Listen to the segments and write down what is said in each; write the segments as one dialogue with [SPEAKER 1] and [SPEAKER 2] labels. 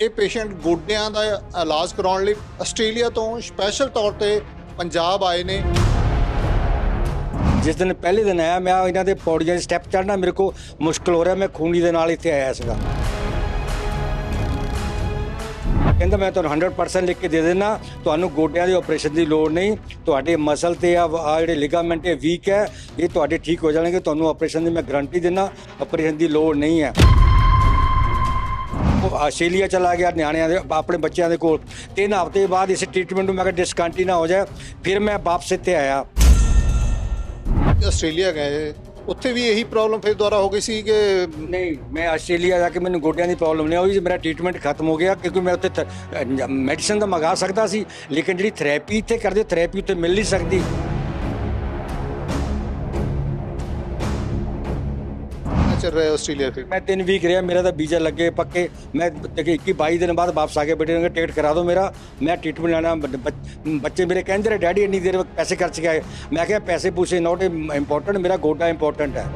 [SPEAKER 1] ਇਹ ਪੇਸ਼ੈਂਟ ਗੋਡਿਆਂ ਦਾ ਇਲਾਜ ਕਰਾਉਣ ਲਈ ਆਸਟ੍ਰੇਲੀਆ ਤੋਂ ਸਪੈਸ਼ਲ ਤੌਰ ਤੇ ਪੰਜਾਬ ਆਏ ਨੇ।
[SPEAKER 2] ਜਿਸ ਦਿਨ ਪਹਿਲੇ ਦਿਨ ਆਇਆ, ਮੈਂ ਇਹਨਾਂ ਦੇ ਪੌੜੀਆਂ ਦੇ ਸਟੈਪ ਚੜ੍ਹਨਾ ਮੇਰੇ ਕੋ ਮੁਸ਼ਕਲ ਹੋ ਰਿਹਾ, ਮੈਂ ਖੂਨੀ ਦੇ ਨਾਲ ਇੱਥੇ ਆਇਆ ਸੀਗਾ। ਕਹਿੰਦਾ, ਮੈਂ ਤੁਹਾਨੂੰ 100% ਲਿਖ ਕੇ ਦੇ ਦੇਣਾ ਤੁਹਾਨੂੰ ਗੋਡਿਆਂ ਦੇ ਆਪਰੇਸ਼ਨ ਦੀ ਲੋੜ ਨਹੀਂ, ਤੁਹਾਡੇ ਮਸਲ ਤੇ ਆ ਆਹ ਜਿਹੜੇ ਲਿਗਾਮੈਂਟ ਇਹ ਵੀਕ ਹੈ, ਇਹ ਤੁਹਾਡੇ ਠੀਕ ਹੋ ਜਾਣਗੇ, ਤੁਹਾਨੂੰ ਆਪਰੇਸ਼ਨ ਦੀ ਮੈਂ ਗਾਰੰਟੀ ਦਿੰਦਾ ਆਪਰੇਸ਼ਨ ਦੀ ਲੋੜ ਨਹੀਂ ਹੈ। ਆਸਟ੍ਰੇਲੀਆ ਚਲਾ ਗਿਆ ਨਿਆਣਿਆਂ ਦੇ ਆਪਣੇ ਬੱਚਿਆਂ ਦੇ ਕੋਲ। ਤਿੰਨ ਹਫ਼ਤੇ ਬਾਅਦ ਇਸ ਟ੍ਰੀਟਮੈਂਟ ਨੂੰ ਮੈਂ ਕਿਹਾ ਡਿਸਕੰਟੀਨਿਊ ਹੋ ਜਾਏ ਫਿਰ ਮੈਂ ਵਾਪਸ ਇੱਥੇ ਆਇਆ।
[SPEAKER 1] ਆਸਟ੍ਰੇਲੀਆ ਗਏ ਉੱਥੇ ਵੀ ਇਹੀ ਪ੍ਰੋਬਲਮ ਫਿਰ ਦੁਬਾਰਾ ਹੋ ਗਈ ਸੀ ਕਿ
[SPEAKER 2] ਨਹੀਂ ਮੈਂ ਆਸਟ੍ਰੇਲੀਆ ਜਾ ਕੇ ਮੈਨੂੰ ਗੋਡਿਆਂ ਦੀ ਪ੍ਰੋਬਲਮ ਨਹੀਂ ਹੋਈ ਮੇਰਾ ਟ੍ਰੀਟਮੈਂਟ ਖਤਮ ਹੋ ਗਿਆ ਕਿਉਂਕਿ ਮੈਂ ਉੱਥੇ ਮੈਡੀਸਨ ਤਾਂ ਮੰਗਾ ਸਕਦਾ ਸੀ ਲੇਕਿਨ ਜਿਹੜੀ ਥੈਰੇਪੀ ਇੱਥੇ ਕਰਦੇ ਥੈਰੇਪੀ ਉੱਥੇ ਮਿਲ ਨਹੀਂ ਸਕਦੀ।
[SPEAKER 1] ਚੱਲ ਰਿਹਾ ਆਸਟ੍ਰੇਲੀਆ ਫਿਰ
[SPEAKER 2] ਮੈਂ ਤਿੰਨ ਵੀਕ ਰਿਹਾ ਮੇਰਾ ਤਾਂ ਵੀਜ਼ਾ ਲੱਗੇ ਪੱਕੇ। ਮੈਂ ਤੇ 21 22 ਦਿਨ ਬਾਅਦ ਵਾਪਸ ਆ ਕੇ ਬੇਟੇ ਨੂੰ ਟਿਕਟ ਕਰਾ ਦਿਓ ਮੇਰਾ। ਮੈਂ ਟ੍ਰੀਟਮੈਂਟ ਲੈਣਾ ਬੱਚੇ ਮੇਰੇ ਕਹਿੰਦੇ ਰਹੇ ਡੈਡੀ ਇੰਨੀ ਦੇਰ ਪੈਸੇ ਖਰਚ ਕੇ ਆਏ। ਮੈਂ ਕਿਹਾ ਪੈਸੇ ਪੂਸੇ ਨੋਟ ਇੰਪੋਰਟੈਂਟ ਮੇਰਾ ਗੋਡਾ ਇੰਪੋਰਟੈਂਟ ਹੈ।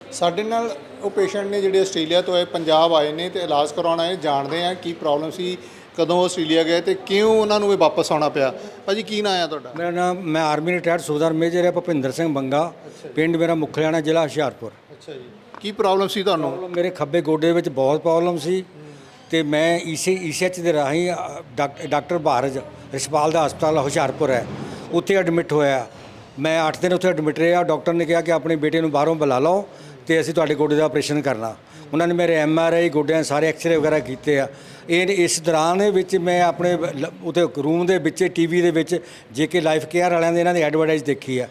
[SPEAKER 1] ਸਾਡੇ ਨਾਲ ਉਹ ਪੇਸ਼ੈਂਟ ਨੇ ਜਿਹੜੇ ਆਸਟ੍ਰੇਲੀਆ ਤੋਂ ਆਏ ਪੰਜਾਬ ਆਏ ਨੇ ਤੇ ਇਲਾਜ ਕਰਾਉਣ ਆਏ ਜਾਣਦੇ ਆ ਕੀ ਪ੍ਰੋਬਲਮ ਸੀ। ਕਦੋਂ ਆਸਟ੍ਰੇਲੀਆ ਗਏ ਤੇ ਕਿਉਂ ਉਹਨਾਂ ਨੂੰ ਇਹ ਵਾਪਸ ਆਉਣਾ ਪਿਆ? ਭਾਜੀ ਕੀ ਨਾਂ ਆ ਤੁਹਾਡਾ?
[SPEAKER 2] ਮੇਰਾ ਨਾਮ ਮੈਂ ਆਰਮੀ ਰਿਟਾਇਰਡ ਸੂਦਾਰ ਮੇਜਰ ਹੈ ਭੁਪਿੰਦਰ ਸਿੰਘ ਬੰਗਾ ਪਿੰਡ ਮੇਰਾ ਮੁਖਲਿਆਣਾ ਜ਼ਿਲ੍ਹਾ ਹੁਸ਼ਿਆਰਪੁਰ।
[SPEAKER 1] ਅੱਛਾ ਜੀ। ਕੀ ਪ੍ਰੋਬਲਮ ਸੀ ਤੁਹਾਨੂੰ?
[SPEAKER 2] ਮੇਰੇ ਖੱਬੇ ਗੋਡੇ ਵਿੱਚ ਬਹੁਤ ਪ੍ਰੋਬਲਮ ਸੀ ਤੇ ਮੈਂ ਈਸੀ ਈਸੀਐਚ ਦੇ ਰਾਹੀਂ ਡਾਕਟਰ ਭਾਰਜ ਰਿਸ਼ਪਾਲ ਦਾ ਹਸਪਤਾਲ ਹੁਸ਼ਿਆਰਪੁਰ ਹੈ। ਉੱਥੇ ਐਡਮਿਟ ਹੋਇਆ। ਮੈਂ 8 ਦਿਨ ਉੱਥੇ ਐਡਮਿਟ ਰਿਹਾ। ਡਾਕਟਰ ਨੇ ਕਿਹਾ ਕਿ ਆਪਣੇ ਬੇਟੇ ਨੂੰ ਬਾਹਰੋਂ ਬੁਲਾ ਲਓ ਤੇ ਅਸੀਂ ਤੁਹਾਡੇ ਗੋਡੇ ਦਾ ਆਪਰੇਸ਼ਨ ਕਰਨਾ। ਉਹਨਾਂ ਨੇ ਮੇਰੇ ਐਮ ਆਰ ਆਈ ਗੋਡਿਆਂ ਸਾਰੇ ਐਕਸਰੇ ਵਗੈਰਾ ਕੀਤੇ ਆ। ਇਹ ਇਸ ਦੌਰਾਨ ਦੇ ਵਿੱਚ ਮੈਂ ਆਪਣੇ ਲ- ਰੂਮ ਦੇ ਵਿੱਚ ਟੀਵੀ ਦੇ ਵਿੱਚ, ਜੇ ਜੇਕੇ ਲਾਈਫ ਕੇਅਰ ਵਾਲਿਆਂ ਦੇ ਇਹਨਾਂ ਦੀ ਐਡਵਰਟਾਈਜ਼ ਦੇਖੀ ਆ।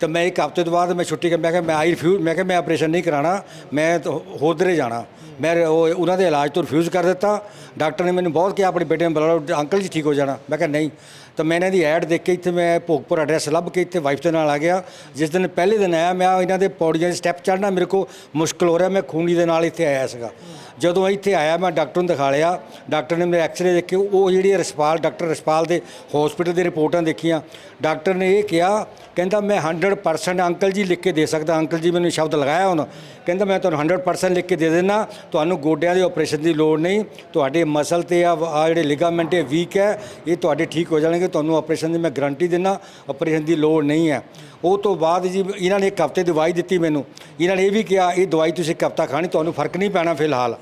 [SPEAKER 2] ਤਾਂ ਮੈਂ ਇੱਕ ਹਫ਼ਤੇ ਤੋਂ ਬਾਅਦ ਮੈਂ ਛੁੱਟੀ ਕਰ, ਮੈਂ ਕਿਹਾ ਮੈਂ ਆਈ ਰਿਫਿਊਜ਼ ਮੈਂ ਕਿਹਾ ਮੈਂ ਆਪਰੇਸ਼ਨ ਨਹੀਂ ਕਰਾਣਾ ਮੈਂ ਤਾਂ ਹੋਦਰੇ ਜਾਣਾ। ਮੈਂ ਉਹ ਉਹਨਾਂ ਦੇ ਇਲਾਜ ਤੋਂ ਰਿਫਿਊਜ਼ ਕਰ ਦਿੱਤਾ। ਡਾਕਟਰ ਨੇ ਮੈਨੂੰ ਬਹੁਤ ਕਿਹਾ, ਆਪਣੇ ਬੇਟੇ ਨੂੰ ਬੁਲਾ ਲਓ ਅੰਕਲ ਜੀ ਠੀਕ ਹੋ ਜਾਣਾ। ਮੈਂ ਕਿਹਾ ਨਹੀਂ। ਤਾਂ ਮੈਂ ਇਹਨਾਂ ਦੀ ਐਡ ਦੇਖ ਕੇ ਇੱਥੇ ਮੈਂ ਭੋਗਪੁਰ ਐਡਰੈਸ ਲੱਭ ਕੇ ਇੱਥੇ ਵਾਈਫ ਦੇ ਨਾਲ ਆ ਗਿਆ। ਜਿਸ ਦਿਨ ਪਹਿਲੇ ਦਿਨ ਆਇਆ, ਮੈਂ ਇਹਨਾਂ ਦੇ ਪੌੜੀਆਂ ਦੇ ਸਟੈਪ ਚੜ੍ਹਨਾ ਮੇਰੇ ਕੋ ਮੁਸ਼ਕਲ ਹੋ ਰਿਹਾ, ਮੈਂ ਖੂਨੀ ਦੇ ਨਾਲ ਇੱਥੇ ਆਇਆ ਸੀਗਾ। ਜਦੋਂ ਇੱਥੇ ਆਇਆ, ਮੈਂ ਡਾਕਟਰ ਨੂੰ ਦਿਖਾ ਲਿਆ। ਡਾਕਟਰ ਨੇ ਮੇਰੇ ਐਕਸਰੇ ਦੇਖੇ, ਉਹ ਜਿਹੜੀ ਰਸਪਾਲ, ਡਾਕਟਰ ਰਸਪਾਲ ਦੇ ਹਸਪੀਟਲ ਦੇ ਰਿਪੋਰਟਾਂ ਦੇਖੀਆਂ। ਡਾਕਟਰ ਨੇ ਇਹ ਕਿਹਾ ਕਹਿੰਦਾ ਮੈਂ 100% ਅੰਕਲ ਜੀ ਲਿਖ ਕੇ ਦੇ ਸਕਦਾ, ਅੰਕਲ ਜੀ ਮੈਨੂੰ ਸ਼ਬਦ ਲਗਾਇਆ ਹੁਣ। ਕਹਿੰਦਾ ਮੈਂ ਤੁਹਾਨੂੰ 100% ਲਿਖ ਕੇ ਦੇ ਦੇਣਾ ਤੁਹਾਨੂੰ ਗੋਡਿਆਂ ਦੇ ਆਪਰੇਸ਼ਨ ਦੀ ਲੋੜ ਨਹੀਂ, ਤੁਹਾਡੇ ਮਸਲ ਤੇ ਆ ਆਹ ਜਿਹੜੇ ਲਿਗਾਮੈਂਟ ਇਹ ਵੀਕ ਹੈ, ਇਹ ਤੁਹਾਡੇ ਠੀਕ ਹੋ ਜਾਣਗੇ, ਤੁਹਾਨੂੰ ਆਪਰੇਸ਼ਨ ਦੀ ਮੈਂ ਗਾਰੰਟੀ ਦਿੰਦਾ ਆਪਰੇਸ਼ਨ ਦੀ ਲੋੜ ਨਹੀਂ ਹੈ। ਉਹ ਤੋਂ ਬਾਅਦ ਜੀ ਇਹਨਾਂ ਨੇ ਇੱਕ ਹਫ਼ਤੇ ਦਵਾਈ ਦਿੱਤੀ ਮੈਨੂੰ। ਇਹਨਾਂ ਨੇ ਇਹ ਵੀ ਕਿਹਾ, ਇਹ ਦਵਾਈ ਤੁਸੀਂ ਇੱਕ ਹਫ਼ਤਾ ਖਾਣੀ, ਤੁਹਾਨੂੰ ਫ਼ਰਕ ਨਹੀਂ ਪੈਣਾ ਫਿਲਹਾਲ।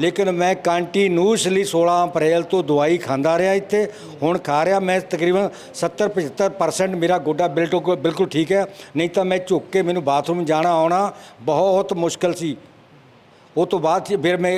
[SPEAKER 2] ਲੇਕਿਨ ਮੈਂ ਕੰਟੀਨਿਊਸਲੀ 16 ਅਪ੍ਰੈਲ ਤੋਂ ਦਵਾਈ ਖਾਂਦਾ ਰਿਹਾ ਇੱਥੇ, ਹੁਣ ਖਾ ਰਿਹਾ, ਮੈਂ ਤਕਰੀਬਨ 70 75% ਮੇਰਾ ਗੋਡਾ ਬਿਲਕੁਲ ਬਿਲਕੁਲ ਠੀਕ ਹੈ, ਨਹੀਂ ਤਾਂ ਮੈਂ ਝੁੱਕ ਕੇ ਮੈਨੂੰ ਬਾਥਰੂਮ ਜਾਣਾ ਆਉਣਾ ਬਹੁਤ ਮੁਸ਼ਕਲ ਸੀ। ਉਹ ਤੋਂ ਬਾਅਦ ਫਿਰ ਮੈਂ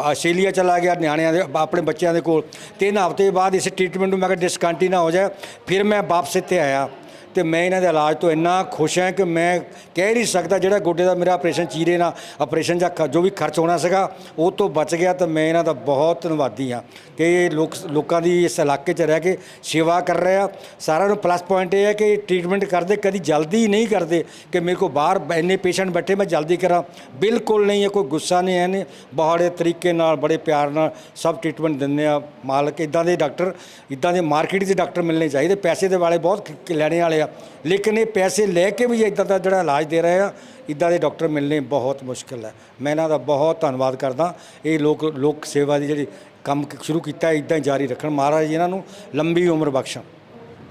[SPEAKER 2] ਆਸਟ੍ਰੇਲੀਆ ਚਲਾ ਗਿਆ ਨਿਆਣਿਆਂ ਦੇ, ਆਪਣੇ ਬੱਚਿਆਂ ਦੇ ਕੋਲ। ਤਿੰਨ ਹਫ਼ਤੇ ਬਾਅਦ ਇਸ ਟ੍ਰੀਟਮੈਂਟ ਨੂੰ ਮੈਂ ਕਿਹਾ ਡਿਸਕੰਟੀਨਿਊ ਹੋ ਜਾਏ, ਫਿਰ ਮੈਂ ਵਾਪਸ ਇੱਥੇ ਆਇਆ। ਤੇ ਮੈਂ ਇਹਨਾਂ ਦੇ ਇਲਾਜ ਤੋਂ ਇੰਨਾ ਖੁਸ਼ ਹਾਂ ਕਿ ਮੈਂ ਕਹਿ ਨਹੀਂ ਸਕਦਾ ਜਿਹੜਾ ਗੋਡੇ ਦਾ ਮੇਰਾ ਆਪਰੇਸ਼ਨ ਚੀਰੇ ਨਾਲ, ਆਪਰੇਸ਼ਨ ਜਾਂ ਖ- ਜੋ ਵੀ ਖਰਚ ਹੋਣਾ ਸੀਗਾ, ਉਹ ਤੋਂ ਬਚ ਗਿਆ ਤਾਂ ਮੈਂ ਇਹਨਾਂ ਦਾ ਬਹੁਤ ਧੰਨਵਾਦੀ ਹਾਂ। ਕਿ ਇਹ ਲੋਕ, ਲੋਕਾਂ ਦੀ ਇਸ ਇਲਾਕੇ 'ਚ ਰਹਿ ਕੇ ਸੇਵਾ ਕਰ ਰਹੇ ਆ। ਸਾਰਿਆਂ ਨੂੰ ਪਲੱਸ ਪੁਆਇੰਟ ਇਹ ਹੈ ਕਿ ਟ੍ਰੀਟਮੈਂਟ ਕਰਦੇ, ਕਦੀ ਜਲਦੀ ਨਹੀਂ ਕਰਦੇ ਕਿ ਮੇਰੇ ਕੋਲ ਬਾਹਰ ਇੰਨੇ ਪੇਸ਼ੈਂਟ ਬੈਠੇ, ਮੈਂ ਜਲਦੀ ਕਰਾਂ। ਬਿਲਕੁਲ ਨਹੀਂ ਹੈ, ਕੋਈ ਗੁੱਸਾ ਨਹੀਂ ਹੈ ਨੇ ਬੜੇ ਤਰੀਕੇ ਨਾਲ, ਬੜੇ ਪਿਆਰ ਨਾਲ ਸਭ ਟ੍ਰੀਟਮੈਂਟ ਦਿੰਦੇ ਆ। ਮਾਲਕ, ਇਦਾਂ ਦੇ ਡਾਕਟਰ, ਇਦਾਂ ਦੇ ਮਾਰਕੀਟ ਦੇ ਡਾਕਟਰ ਮਿਲਣੇ ਚਾਹੀਦੇ। ਪੈਸੇ ਦੇ ਵਾਲੇ ਬਹੁਤ ਲੈਣੇ ਵਾਲੇ ਆ। ਲੇਕਿਨ ਇਹ ਪੈਸੇ ਲੈ ਕੇ ਵੀ ਇਦਾਂ ਦਾ ਜਿਹੜਾ ਇਲਾਜ ਦੇ ਰਹੇ ਆ ਇਦਾਂ ਦੇ ਡਾਕਟਰ ਮਿਲਣੇ ਬਹੁਤ ਮੁਸ਼ਕਲ ਹੈ। ਮੈਂ ਇਹਨਾਂ ਦਾ ਬਹੁਤ ਧੰਨਵਾਦ ਕਰਦਾ। ਇਹ ਲੋਕ ਲੋਕ ਸੇਵਾ ਦੀ ਜਿਹੜੀ ਕੰਮ ਸ਼ੁਰੂ ਕੀਤਾ ਇਦਾਂ ਹੀ ਜਾਰੀ ਰੱਖਣ। ਮਹਾਰਾਜ ਜੀ ਇਹਨਾਂ ਨੂੰ ਲੰਬੀ ਉਮਰ ਬਖਸ਼ਣ।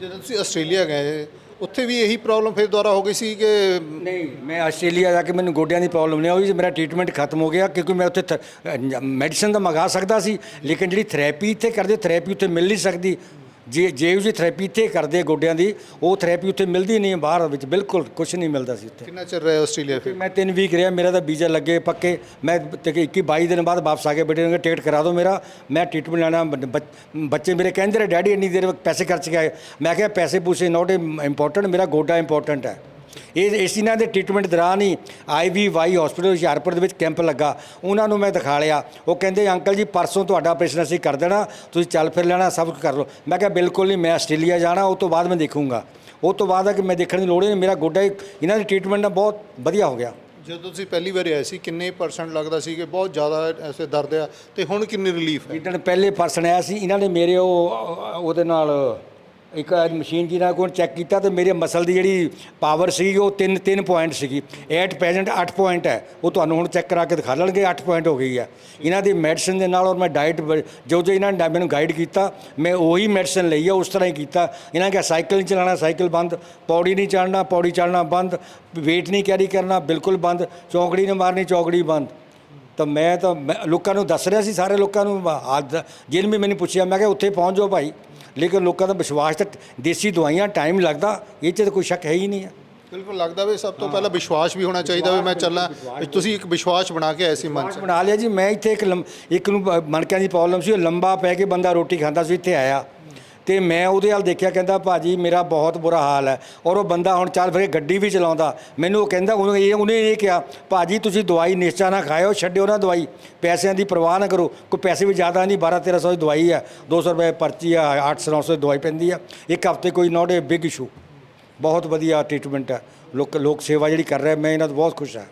[SPEAKER 1] ਜਦੋਂ ਤੁਸੀਂ ਆਸਟ੍ਰੇਲੀਆ ਗਏ ਉੱਥੇ ਵੀ ਇਹੀ ਪ੍ਰੋਬਲਮ ਫਿਰ ਦੁਬਾਰਾ ਹੋ ਗਈ ਸੀ ਕਿ
[SPEAKER 2] ਨਹੀਂ ਮੈਂ ਆਸਟ੍ਰੇਲੀਆ ਜਾ ਕੇ ਮੈਨੂੰ ਗੋਡਿਆਂ ਦੀ ਪ੍ਰੋਬਲਮ ਨਹੀਂ ਹੋਈ ਮੇਰਾ ਟ੍ਰੀਟਮੈਂਟ ਖਤਮ ਹੋ ਗਿਆ ਕਿਉਂਕਿ ਮੈਂ ਉੱਥੇ ਮੈਡੀਸਨ ਤਾਂ ਮੰਗਾ ਸਕਦਾ ਸੀ। ਲੇਕਿਨ ਜਿਹੜੀ ਥੈਰੇਪੀ ਇੱਥੇ ਕਰਦੇ ਥੈਰੇਪੀ ਉੱਥੇ ਮਿਲ ਨਹੀਂ ਸਕਦੀ। ਜੇ ਜੇ ਜੀ ਥੈਰੇਪੀ ਇੱਥੇ ਕਰਦੇ ਗੋਡਿਆਂ ਦੀ ਉਹ ਥੈਰੇਪੀ ਉੱਥੇ ਮਿਲਦੀ ਨਹੀਂ ਬਾਹਰ ਵਿੱਚ ਬਿਲਕੁਲ ਕੁਝ ਨਹੀਂ ਮਿਲਦਾ ਸੀ ਉੱਥੇ।
[SPEAKER 1] ਕਿੰਨਾ ਚਿਰ ਰਿਹਾ ਆਸਟ੍ਰੇਲੀਆ ਫਿਰ?
[SPEAKER 2] ਮੈਂ ਤਿੰਨ ਵੀਕ ਰਿਹਾ ਮੇਰਾ ਤਾਂ ਵੀਜ਼ਾ ਲੱਗੇ ਪੱਕੇ। ਮੈਂ ਤੇ 21 22 ਦਿਨ ਬਾਅਦ ਵਾਪਸ ਆ ਕੇ ਬੇਟੇ ਨੂੰ ਟਿਕਟ ਕਰਾ ਦਿਓ ਮੇਰਾ ਮੈਂ ਟ੍ਰੀਟਮੈਂਟ ਲੈਣਾ ਬੱਚੇ ਮੇਰੇ ਕਹਿੰਦੇ ਰਹੇ ਡੈਡੀ ਇੰਨੀ ਦੇਰ ਪੈਸੇ ਖਰਚ ਕੇ ਆਏ। ਮੈਂ ਕਿਹਾ ਪੈਸੇ ਪੂਸੇ ਨੋਟ ਇੰਪੋਰਟੈਂਟ ਮੇਰਾ ਗੋਡਾ ਇੰਪੋਰਟੈਂਟ ਹੈ। ਇਹ ਇਸ ਇਹਨਾਂ ਦੇ ਟ੍ਰੀਟਮੈਂਟ ਦੌਰਾਨ ਹੀ ਆਈਵੀਵਾਈ ਹਸਪੀਟਲ ਹੁਸ਼ਿਆਰਪੁਰ ਦੇ ਵਿੱਚ ਕੈਂਪ ਲੱਗਾ। ਉਹਨਾਂ ਨੂੰ ਮੈਂ ਦਿਖਾ ਲਿਆ। ਉਹ ਕਹਿੰਦੇ ਅੰਕਲ ਜੀ ਪਰਸੋਂ ਤੁਹਾਡਾ ਆਪਰੇਸ਼ਨ ਅਸੀਂ ਕਰ ਦੇਣਾ। ਤੁਸੀਂ ਚੱਲ ਫਿਰ ਲੈਣਾ ਸਭ ਕੁਝ ਕਰ ਲਓ। ਮੈਂ ਕਿਹਾ ਬਿਲਕੁਲ ਨਹੀਂ ਮੈਂ ਆਸਟ੍ਰੇਲੀਆ ਜਾਣਾ ਉਹ ਤੋਂ ਬਾਅਦ ਮੈਂ ਦੇਖੂੰਗਾ। ਉਹ ਤੋਂ ਬਾਅਦ ਆ ਕਿ ਮੈਂ ਦੇਖਣ ਦੀ ਲੋੜ ਹੀ ਨਹੀਂ। ਮੇਰਾ ਗੋਡਾ ਇਹਨਾਂ ਦੀ ਟ੍ਰੀਟਮੈਂਟ ਨਾਲ ਬਹੁਤ ਵਧੀਆ ਹੋ ਗਿਆ।
[SPEAKER 1] ਜਦੋਂ ਤੁਸੀਂ ਪਹਿਲੀ ਵਾਰ ਆਏ ਸੀ ਕਿੰਨੇ ਪਰਸੈਂਟ ਲੱਗਦਾ ਸੀ ਕਿ ਬਹੁਤ ਜ਼ਿਆਦਾ ਐਸੇ ਦਰਦ ਆ ਤੇ ਹੁਣ ਕਿੰਨੀ ਰਿਲੀਫ ਹੈ?
[SPEAKER 2] ਜਿੱਦਣ ਪਹਿਲੇ ਪਰਸਨ ਆਇਆ ਸੀ ਇਹਨਾਂ ਨੇ ਮੇਰੇ ਉਹ ਉਹਦੇ ਨਾਲ ਇੱਕ ਮਸ਼ੀਨ ਜਿਹਨਾਂ ਕੋਲ ਚੈੱਕ ਕੀਤਾ ਤੇ ਮੇਰੇ ਮਸਲ ਦੀ ਜਿਹੜੀ ਪਾਵਰ ਸੀ ਉਹ 3 3 ਪੁਆਇੰਟ ਸੀਗੀ। ਐਟ ਪ੍ਰੈਜ਼ੈਂਟ 8 ਪੁਆਇੰਟ ਹੈ। ਉਹ ਤੁਹਾਨੂੰ ਹੁਣ ਚੈੱਕ ਕਰਾ ਕੇ ਦਿਖਾ ਲੈਣਗੇ 8 ਪੁਆਇੰਟ ਹੋ ਗਈ ਹੈ। ਇਹਨਾਂ ਦੀ ਮੈਡੀਸਨ ਦੇ ਨਾਲ ਔਰ ਮੈਂ ਡਾਈਟ ਜੋ ਜੋ ਇਹਨਾਂ ਨੇ ਮੈਨੂੰ ਗਾਈਡ ਕੀਤਾ, ਮੈਂ ਉਹੀ ਮੈਡੀਸਨ ਲਈ ਹੈ ਉਸ ਤਰ੍ਹਾਂ ਹੀ ਕੀਤਾ। ਇਹਨਾਂ ਨੇ ਕਿਹਾ ਸਾਈਕਲ ਨਹੀਂ ਚਲਾਉਣਾ ਸਾਈਕਲ ਬੰਦ। ਪੌੜੀ ਨਹੀਂ ਚੜ੍ਹਨਾ, ਪੌੜੀ ਚੜ੍ਹਨਾ ਬੰਦ। weight ਨਹੀਂ ਕੈਰੀ ਕਰਨਾ, ਬਿਲਕੁਲ ਬੰਦ। ਚੌਂਕੜੀ ਨਹੀਂ ਮਾਰਨੀ, ਚੌਂਕੜੀ ਬੰਦ। ਤਾਂ ਮੈਂ ਤਾਂ, ਮੈਂ ਲੋਕਾਂ ਨੂੰ ਦੱਸ ਰਿਹਾ ਸੀ, ਸਾਰੇ ਲੋਕਾਂ ਨੂੰ ਹੱਦ ਜਿਹਨ ਵੀ ਮੈਨੂੰ ਪੁੱਛਿਆ, ਮੈਂ ਕਿਹਾ, ਉੱਥੇ ਪਹੁੰਚ ਜਾਓ ਭਾਈ। ਲੇਕਿਨ ਲੋਕਾਂ ਦਾ ਵਿਸ਼ਵਾਸ ਤਾਂ ਦੇਸੀ ਦਵਾਈਆਂ ਟਾਈਮ ਲੱਗਦਾ ਇਹ 'ਚ ਤਾਂ ਕੋਈ ਸ਼ੱਕ ਹੈ ਹੀ ਨਹੀਂ ਹੈ
[SPEAKER 1] ਬਿਲਕੁਲ ਲੱਗਦਾ ਵੀ ਸਭ ਤੋਂ ਪਹਿਲਾਂ ਵਿਸ਼ਵਾਸ ਵੀ ਹੋਣਾ ਚਾਹੀਦਾ ਵੀ ਮੈਂ ਚੱਲਾਂ। ਤੁਸੀਂ ਇੱਕ ਵਿਸ਼ਵਾਸ ਬਣਾ ਕੇ ਆਏ ਸੀ ਮਨ 'ਚ।
[SPEAKER 2] ਬਣਾ ਲਿਆ ਜੀ ਮੈਂ ਇੱਥੇ ਇੱਕ ਲੰਮ- ਇੱਕ ਨੂੰ ਬ- ਮਣਕਿਆਂ ਦੀ ਪ੍ਰੋਬਲਮ ਸੀ ਉਹ ਲੰਬਾ ਪੈ ਕੇ ਬੰਦਾ ਰੋਟੀ ਖਾਂਦਾ ਸੀ ਇੱਥੇ ਆਇਆ। ਤੇ ਮੈਂ ਉਹਦੇ ਹਾਲ ਦੇਖਿਆ, ਕਹਿੰਦਾ ਭਾਜੀ ਮੇਰਾ ਬਹੁਤ ਬੁਰਾ ਹਾਲ ਹੈ। ਔਰ ਉਹ ਬੰਦਾ ਹੁਣ ਚੱਲ ਫਿਰ ਗੱਡੀ ਵੀ ਚਲਾਉਂਦਾ। ਮੈਨੂੰ ਉਹ ਕਹਿੰਦਾ, ਉਹਨੇ ਇਹ ਉਹਨੇ ਇਹ ਕਿਹਾ, ਭਾਜੀ ਤੁਸੀਂ ਦਵਾਈ ਨਿਸ਼ਚਾ ਨਾ ਖਾਇਓ, ਛੱਡਿਓ ਨਾ ਦਵਾਈ। ਪੈਸਿਆਂ ਦੀ ਪਰਵਾਹ ਨਾ ਕਰੋ। ਕੋਈ ਪੈਸੇ ਵੀ ਜ਼ਿਆਦਾ ਨਹੀਂ 12 1300 ਦੀ ਦਵਾਈ ਹੈ। 200 ਰੁਪਏ ਪਰਚੀ ਆ 800 900 ਦੀ ਦਵਾਈ ਪੈਂਦੀ ਆ। ਇੱਕ ਹਫ਼ਤੇ ਕੋਈ ਨੋਟ ਏ ਬਿਗ ਇਸ਼ੂ ਬਹੁਤ ਵਧੀਆ ਟ੍ਰੀਟਮੈਂਟ ਹੈ। ਲੋਕ ਲੋਕ ਸੇਵਾ ਜਿਹੜੀ ਕਰ ਰਿਹਾ, ਮੈਂ ਇਹਨਾਂ ਤੋਂ ਬਹੁਤ ਖੁਸ਼ ਹਾਂ।